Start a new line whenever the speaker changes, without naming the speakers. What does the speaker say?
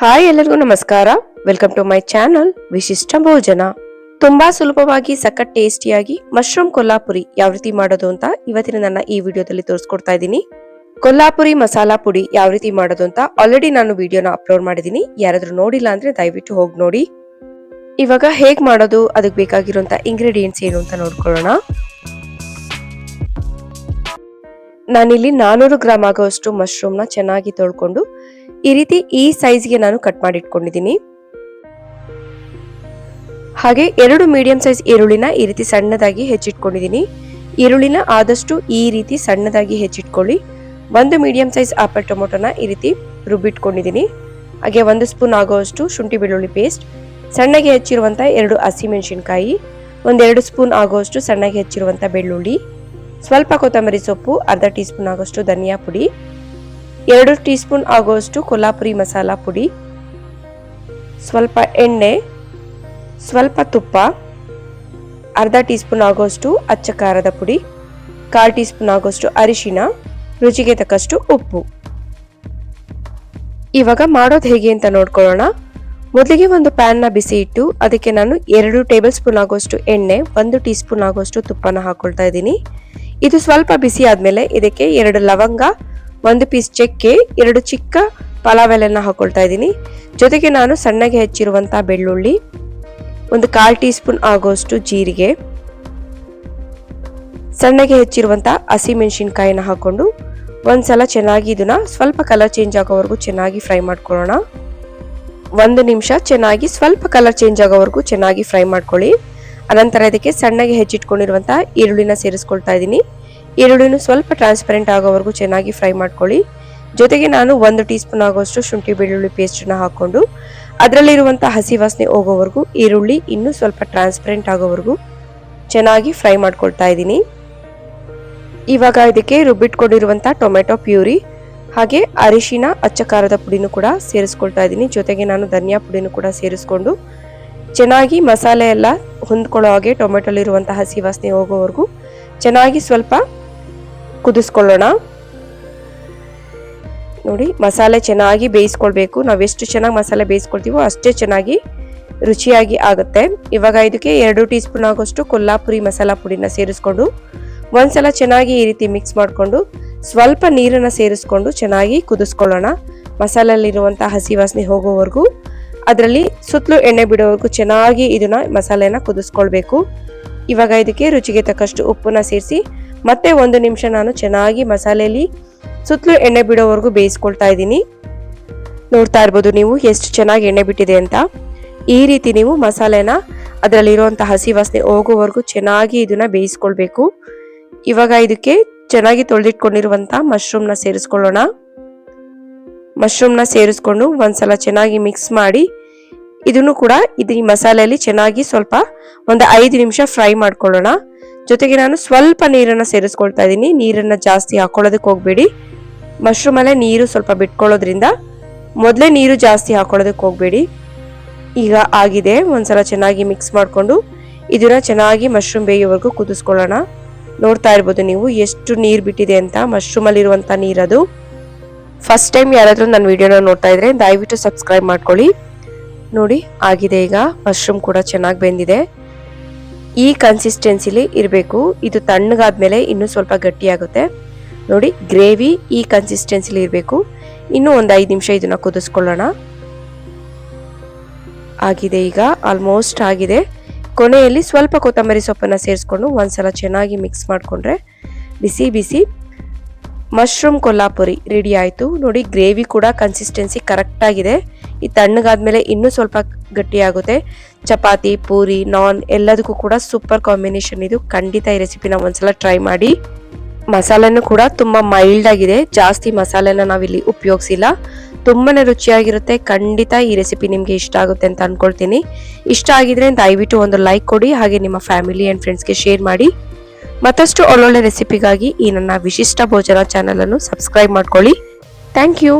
Hi ಎಲ್ಲರಿಗೂ ನಮಸ್ಕಾರ. Welcome to my channel ವಿಶಿಷ್ಟ ಭೋಜನ. ತುಂಬಾ ಸುಲಭವಾಗಿ, ಸಖತ್ ಟೇಸ್ಟಿಯಾಗಿ ಮಶ್ರೂಮ್ ಕೊಲ್ಲಾಪುರಿ ಯಾವ ರೀತಿ ಮಾಡೋದು ಅಂತ ಇವತ್ತಿನ ನನ್ನ ಈ ವಿಡಿಯೋದಲ್ಲಿ ತೋರಿಸ್ಕೊಡ್ತಾ ಇದ್ದೀನಿ. ಕೊಲ್ಲಾಪುರಿ ಮಸಾಲಾ ಪುಡಿ ಯಾವ ರೀತಿ ಮಾಡೋದು ಅಂತ ಆಲ್ರೆಡಿ ನಾನು ವಿಡಿಯೋನ ಅಪ್ಲೋಡ್ ಮಾಡಿದ್ದೀನಿ. ಯಾರಾದ್ರೂ ನೋಡಿಲ್ಲ ಅಂದ್ರೆ ದಯವಿಟ್ಟು ಹೋಗಿ ನೋಡಿ. ಇವಾಗ ಹೇಗ್ ಮಾಡೋದು, ಅದಕ್ಕೆ ಬೇಕಾಗಿರುವಂತ ಇಂಗ್ರೀಡಿಯೆಂಟ್ಸ್ ಏನು ಅಂತ ನೋಡ್ಕೊಳ್ಳೋಣ. ನಾನಿಲ್ಲಿ ನಾನೂರು ಗ್ರಾಮ್ ಆಗುವಷ್ಟು ಮಶ್ರೂಮ್ನ ಚೆನ್ನಾಗಿ ತೊಳ್ಕೊಂಡು ಈ ರೀತಿ ಈ ಸೈಜ್ಗೆ ನಾನು ಕಟ್ ಮಾಡಿ ಇಟ್ಕೊಂಡಿದ್ದೀನಿ ಹಾಗೆ ಎರಡು ಮೀಡಿಯಂ ಸೈಜ್ ಈರುಳ್ಳಿನ ಈ ರೀತಿ ಸಣ್ಣದಾಗಿ ಹೆಚ್ಚಿಟ್ಕೊಂಡಿದ್ದೀನಿ. ಈರುಳ್ಳಿನ ಆದಷ್ಟು ಈ ರೀತಿ ಸಣ್ಣದಾಗಿ ಹೆಚ್ಚಿಟ್ಕೊಳ್ಳಿ. ಒಂದು ಮೀಡಿಯಂ ಸೈಜ್ ಆಪಲ್ ಟೊಮೊಟೊನ ಈ ರೀತಿ ರುಬ್ಬಿಟ್ಕೊಂಡಿದ್ದೀನಿ. ಹಾಗೆ ಒಂದು ಸ್ಪೂನ್ ಆಗುವಷ್ಟು ಶುಂಠಿ ಬೆಳ್ಳುಳ್ಳಿ ಪೇಸ್ಟ್, ಸಣ್ಣಗೆ ಹೆಚ್ಚಿರುವಂಥ ಎರಡು ಹಸಿಮೆಣಸಿನ್ಕಾಯಿ ಒಂದೆರಡು ಸ್ಪೂನ್ ಆಗುವಷ್ಟು ಸಣ್ಣಗೆ ಹೆಚ್ಚಿರುವಂಥ ಬೆಳ್ಳುಳ್ಳಿ ಸ್ವಲ್ಪ ಕೊತ್ತಂಬರಿ ಸೊಪ್ಪು, ಅರ್ಧ ಟೀ ಸ್ಪೂನ್ ಆಗೋಷ್ಟು ಧನಿಯಾ ಪುಡಿ, ಎರಡು ಟೀ ಸ್ಪೂನ್ ಆಗುವಷ್ಟು ಕೊಲ್ಲಾಪುರಿ ಮಸಾಲ ಪುಡಿ, ಸ್ವಲ್ಪ ಎಣ್ಣೆ, ಸ್ವಲ್ಪ ತುಪ್ಪ, ಅರ್ಧ ಟೀ ಸ್ಪೂನ್ ಆಗುವಷ್ಟು ಅಚ್ಚ ಖಾರದ ಪುಡಿ, ಕಾಲು ಟೀ ಸ್ಪೂನ್ ಅರಿಶಿನ, ರುಚಿಗೆ ತಕ್ಕಷ್ಟು ಉಪ್ಪು. ಇವಾಗ ಮಾಡೋದು ಹೇಗೆ ಅಂತ ನೋಡ್ಕೊಳ್ಳೋಣ. ಮೊದಲಿಗೆ ಒಂದು ಪ್ಯಾನ್ನ ಬಿಸಿ ಇಟ್ಟು, ಅದಕ್ಕೆ ನಾನು ಎರಡು ಟೇಬಲ್ ಸ್ಪೂನ್ ಆಗುವಷ್ಟು ಎಣ್ಣೆ, ಒಂದು ಟೀ ಸ್ಪೂನ್ ಆಗುವಷ್ಟು ತುಪ್ಪನ ಹಾಕೊಳ್ತಾ ಇದ್ದೀನಿ. ಇದು ಸ್ವಲ್ಪ ಬಿಸಿ ಆದ್ಮೇಲೆ ಇದಕ್ಕೆ ಎರಡು ಲವಂಗ, ಒಂದು ಪೀಸ್ ಚಕ್ಕೆ, ಎರಡು ಚಿಕ್ಕ ಪಲಾವ್ ಎಲೆನ ಹಾಕೊಳ್ತಾ ಇದ್ದೀನಿ. ಜೊತೆಗೆ ನಾನು ಸಣ್ಣಗೆ ಹೆಚ್ಚಿರುವಂತ ಬೆಳ್ಳುಳ್ಳಿ, ಒಂದು ಕಾಲ್ ಟೀ ಸ್ಪೂನ್ ಆಗುವಷ್ಟು ಜೀರಿಗೆ, ಸಣ್ಣಗೆ ಹೆಚ್ಚಿರುವಂತ ಹಸಿಮೆಣಸಿನ್ಕಾಯಿನ ಹಾಕೊಂಡು ಒಂದ್ಸಲ ಚೆನ್ನಾಗಿ ಇದನ್ನ ಸ್ವಲ್ಪ ಕಲರ್ ಚೇಂಜ್ ಆಗೋವರೆಗೂ ಚೆನ್ನಾಗಿ ಫ್ರೈ ಮಾಡ್ಕೊಳ್ಳೋಣ. ಒಂದು ನಿಮಿಷ ಚೆನ್ನಾಗಿ ಸ್ವಲ್ಪ ಕಲರ್ ಚೇಂಜ್ ಆಗೋವರೆಗೂ ಚೆನ್ನಾಗಿ ಫ್ರೈ ಮಾಡ್ಕೊಳ್ಳಿ. ಅನಂತರ ಇದಕ್ಕೆ ಸಣ್ಣಗೆ ಹೆಚ್ಚಿಟ್ಕೊಂಡಿರುವಂತಹ ಈರುಳ್ಳಿನ ಸೇರಿಸ್ಕೊಳ್ತಾ ಇದ್ದೀನಿ. ಈರುಳ್ಳಿನೂ ಸ್ವಲ್ಪ ಟ್ರಾನ್ಸ್ಪರೆಂಟ್ ಆಗೋವರೆಗೂ ಚೆನ್ನಾಗಿ ಫ್ರೈ ಮಾಡ್ಕೊಳ್ಳಿ. ಜೊತೆಗೆ ನಾನು ಒಂದು ಟೀ ಸ್ಪೂನ್ ಆಗುವಷ್ಟು ಶುಂಠಿ ಬೆಳ್ಳುಳ್ಳಿ ಪೇಸ್ಟನ್ನ ಹಾಕೊಂಡು ಅದರಲ್ಲಿರುವಂಥ ಹಸಿ ವಾಸನೆ ಹೋಗೋವರೆಗೂ ಈರುಳ್ಳಿ ಇನ್ನೂ ಸ್ವಲ್ಪ ಟ್ರಾನ್ಸ್ಪರೆಂಟ್ ಆಗೋವರೆಗೂ ಚೆನ್ನಾಗಿ ಫ್ರೈ ಮಾಡ್ಕೊಳ್ತಾ ಇದ್ದೀನಿ. ಇವಾಗ ಇದಕ್ಕೆ ರುಬ್ಬಿಟ್ಕೊಂಡಿರುವಂಥ ಟೊಮೆಟೊ ಪ್ಯೂರಿ, ಹಾಗೆ ಅರಿಶಿನ, ಅಚ್ಚ ಖಾರದ ಪುಡಿನೂ ಕೂಡ ಸೇರಿಸ್ಕೊಳ್ತಾ ಇದ್ದೀನಿ. ಜೊತೆಗೆ ನಾನು ಧನಿಯಾ ಪುಡಿನೂ ಕೂಡ ಸೇರಿಸ್ಕೊಂಡು ಚೆನ್ನಾಗಿ ಮಸಾಲೆ ಎಲ್ಲ ಹೊಂದ್ಕೊಳ್ಳೋ ಹಾಗೆ ಟೊಮೆಟೊಲಿರುವಂಥ ಹಸಿ ವಾಸನೆ ಹೋಗೋವರೆಗೂ ಚೆನ್ನಾಗಿ ಸ್ವಲ್ಪ ಕುದಿಸ್ಕೊಳ್ಳೋಣ. ನೋಡಿ, ಮಸಾಲೆ ಚೆನ್ನಾಗಿ ಬೇಯಿಸ್ಕೊಳ್ಬೇಕು. ನಾವು ಎಷ್ಟು ಚೆನ್ನಾಗಿ ಮಸಾಲೆ ಬೇಯಿಸ್ಕೊಳ್ತೀವೋ ಅಷ್ಟೇ ಚೆನ್ನಾಗಿ ರುಚಿಯಾಗಿ ಆಗುತ್ತೆ. ಇವಾಗ ಇದಕ್ಕೆ ಎರಡು ಟೀ ಸ್ಪೂನ್ ಆಗೋಷ್ಟು ಕೊಲ್ಲಾಪುರಿ ಮಸಾಲ ಪುಡಿನ ಸೇರಿಸ್ಕೊಂಡು ಒಂದ್ಸಲ ಚೆನ್ನಾಗಿ ಈ ರೀತಿ ಮಿಕ್ಸ್ ಮಾಡಿಕೊಂಡು ಸ್ವಲ್ಪ ನೀರನ್ನು ಸೇರಿಸ್ಕೊಂಡು ಚೆನ್ನಾಗಿ ಕುದಿಸ್ಕೊಳ್ಳೋಣ. ಮಸಾಲಲ್ಲಿರುವಂಥ ಹಸಿ ವಾಸನೆ ಹೋಗೋವರೆಗೂ ಅದರಲ್ಲಿ ಸುತ್ತಲೂ ಎಣ್ಣೆ ಬಿಡೋವರೆಗೂ ಚೆನ್ನಾಗಿ ಇದನ್ನ ಮಸಾಲೆನ ಕುದಿಸ್ಕೊಳ್ಬೇಕು. ಇವಾಗ ಇದಕ್ಕೆ ರುಚಿಗೆ ತಕ್ಕಷ್ಟು ಉಪ್ಪನ್ನ ಸೇರಿಸಿ ಮತ್ತೆ ಒಂದು ನಿಮಿಷ ನಾನು ಚೆನ್ನಾಗಿ ಮಸಾಲೆಯಲ್ಲಿ ಸುತ್ತಲೂ ಎಣ್ಣೆ ಬಿಡೋವರೆಗೂ ಬೇಯಿಸ್ಕೊಳ್ತಾ ಇದ್ದೀನಿ. ನೋಡ್ತಾ ಇರ್ಬೋದು ನೀವು ಎಷ್ಟು ಚೆನ್ನಾಗಿ ಎಣ್ಣೆ ಬಿಟ್ಟಿದೆ ಅಂತ. ಈ ರೀತಿ ನೀವು ಮಸಾಲೆನ ಅದರಲ್ಲಿರುವಂಥ ಹಸಿ ವಾಸನೆ ಹೋಗುವವರೆಗೂ ಚೆನ್ನಾಗಿ ಇದನ್ನ ಬೇಯಿಸ್ಕೊಳ್ಬೇಕು. ಇವಾಗ ಇದಕ್ಕೆ ಚೆನ್ನಾಗಿ ತೊಳೆದಿಟ್ಕೊಂಡಿರುವಂಥ ಮಶ್ರೂಮ್ನ ಸೇರಿಸ್ಕೊಳ್ಳೋಣ. ಮಶ್ರೂಮ್ನ ಸೇರಿಸ್ಕೊಂಡು ಒಂದ್ಸಲ ಚೆನ್ನಾಗಿ ಮಿಕ್ಸ್ ಮಾಡಿ ಇದನ್ನು ಕೂಡ ಇದು ಈ ಮಸಾಲೆಯಲ್ಲಿ ಚೆನ್ನಾಗಿ ಸ್ವಲ್ಪ ಒಂದು ಐದು ನಿಮಿಷ ಫ್ರೈ ಮಾಡ್ಕೊಳ್ಳೋಣ. ಜೊತೆಗೆ ನಾನು ಸ್ವಲ್ಪ ನೀರನ್ನು ಸೇರಿಸ್ಕೊಳ್ತಾ ಇದ್ದೀನಿ. ನೀರನ್ನು ಜಾಸ್ತಿ ಹಾಕೊಳ್ಳೋದಕ್ಕೆ ಹೋಗಬೇಡಿ. ಮಶ್ರೂಮಲ್ಲೇ ನೀರು ಸ್ವಲ್ಪ ಬಿಟ್ಕೊಳ್ಳೋದ್ರಿಂದ ಮೊದಲೇ ನೀರು ಜಾಸ್ತಿ ಹಾಕೊಳ್ಳೋದಕ್ಕೆ ಹೋಗಬೇಡಿ. ಈಗ ಆಗಿದೆ. ಒಂದ್ಸಲ ಚೆನ್ನಾಗಿ ಮಿಕ್ಸ್ ಮಾಡಿಕೊಂಡು ಇದನ್ನ ಚೆನ್ನಾಗಿ ಮಶ್ರೂಮ್ ಬೇಯೋವರೆಗೂ ಕುದಿಸ್ಕೊಳ್ಳೋಣ. ನೋಡ್ತಾ ಇರ್ಬೋದು ನೀವು ಎಷ್ಟು ನೀರು ಬಿಟ್ಟಿದೆ ಅಂತ. ಮಶ್ರೂಮಲ್ಲಿರುವಂಥ ನೀರದು ಫಸ್ಟ್ ಟೈಮ್ ಯಾರಾದರೂ ನನ್ನ ವಿಡಿಯೋನ ನೋಡ್ತಾ ಇದ್ರೆ ದಯವಿಟ್ಟು ಸಬ್ಸ್ಕ್ರೈಬ್ ಮಾಡ್ಕೊಳ್ಳಿ. ನೋಡಿ, ಆಗಿದೆ ಈಗ. ಮಶ್ರೂಮ್ ಕೂಡ ಚೆನ್ನಾಗಿ ಬೆಂದಿದೆ. ಈ ಕನ್ಸಿಸ್ಟೆನ್ಸಿಲಿ ಇರಬೇಕು. ಇದು ತಣ್ಣಗಾದ್ಮೇಲೆ ಇನ್ನೂ ಸ್ವಲ್ಪ ಗಟ್ಟಿಯಾಗುತ್ತೆ. ನೋಡಿ ಗ್ರೇವಿ ಈ ಕನ್ಸಿಸ್ಟೆನ್ಸಿಲಿ ಇರಬೇಕು. ಇನ್ನೂ ಒಂದು ಐದು ನಿಮಿಷ ಇದನ್ನ ಕುದಿಸ್ಕೊಳ್ಳೋಣ. ಆಗಿದೆ ಈಗ ಆಲ್ಮೋಸ್ಟ್ ಆಗಿದೆ. ಕೊನೆಯಲ್ಲಿ ಸ್ವಲ್ಪ ಕೊತ್ತಂಬರಿ ಸೊಪ್ಪನ್ನು ಸೇರಿಸ್ಕೊಂಡು ಒಂದ್ಸಲ ಚೆನ್ನಾಗಿ ಮಿಕ್ಸ್ ಮಾಡಿಕೊಂಡ್ರೆ ಬಿಸಿ ಬಿಸಿ ಮಶ್ರೂಮ್ ಕೊಲ್ಲಾಪುರಿ ರೆಡಿ ಆಯಿತು. ನೋಡಿ ಗ್ರೇವಿ ಕೂಡ ಕನ್ಸಿಸ್ಟೆನ್ಸಿ ಕರೆಕ್ಟ್ ಆಗಿದೆ. ಈ ತಣ್ಣಗಾದ್ಮೇಲೆ ಇನ್ನೂ ಸ್ವಲ್ಪ ಗಟ್ಟಿಯಾಗುತ್ತೆ. ಚಪಾತಿ, ಪೂರಿ, ನಾನ್ ಎಲ್ಲದಕ್ಕೂ ಕೂಡ ಸೂಪರ್ ಕಾಂಬಿನೇಷನ್ ಇದು. ಖಂಡಿತ ಈ ರೆಸಿಪಿನ ಒಂದ್ಸಲ ಟ್ರೈ ಮಾಡಿ. ಮಸಾಲೆನೂ ಕೂಡ ತುಂಬ ಮೈಲ್ಡ್ ಆಗಿದೆ. ಜಾಸ್ತಿ ಮಸಾಲೆನ ನಾವಿಲ್ಲಿ ಉಪಯೋಗಿಸಿಲ್ಲ. ತುಂಬಾನೇ ರುಚಿಯಾಗಿರುತ್ತೆ. ಖಂಡಿತ ಈ ರೆಸಿಪಿ ನಿಮಗೆ ಇಷ್ಟ ಆಗುತ್ತೆ ಅಂತ ಅನ್ಕೊಳ್ತೀನಿ. ಇಷ್ಟ ಆಗಿದ್ರೆ ದಯವಿಟ್ಟು ಒಂದು ಲೈಕ್ ಕೊಡಿ, ಹಾಗೆ ನಿಮ್ಮ ಫ್ಯಾಮಿಲಿ ಆ್ಯಂಡ್ ಫ್ರೆಂಡ್ಸ್ಗೆ ಶೇರ್ ಮಾಡಿ. ಮತ್ತಷ್ಟು ಒಳ್ಳೊಳ್ಳೆ ರೆಸಿಪಿಗಾಗಿ ಈ ನನ್ನ ವಿಶಿಷ್ಟ ಭೋಜನ ಚಾನಲನ್ನು ಸಬ್ಸ್ಕ್ರೈಬ್ ಮಾಡ್ಕೊಳ್ಳಿ. Thank you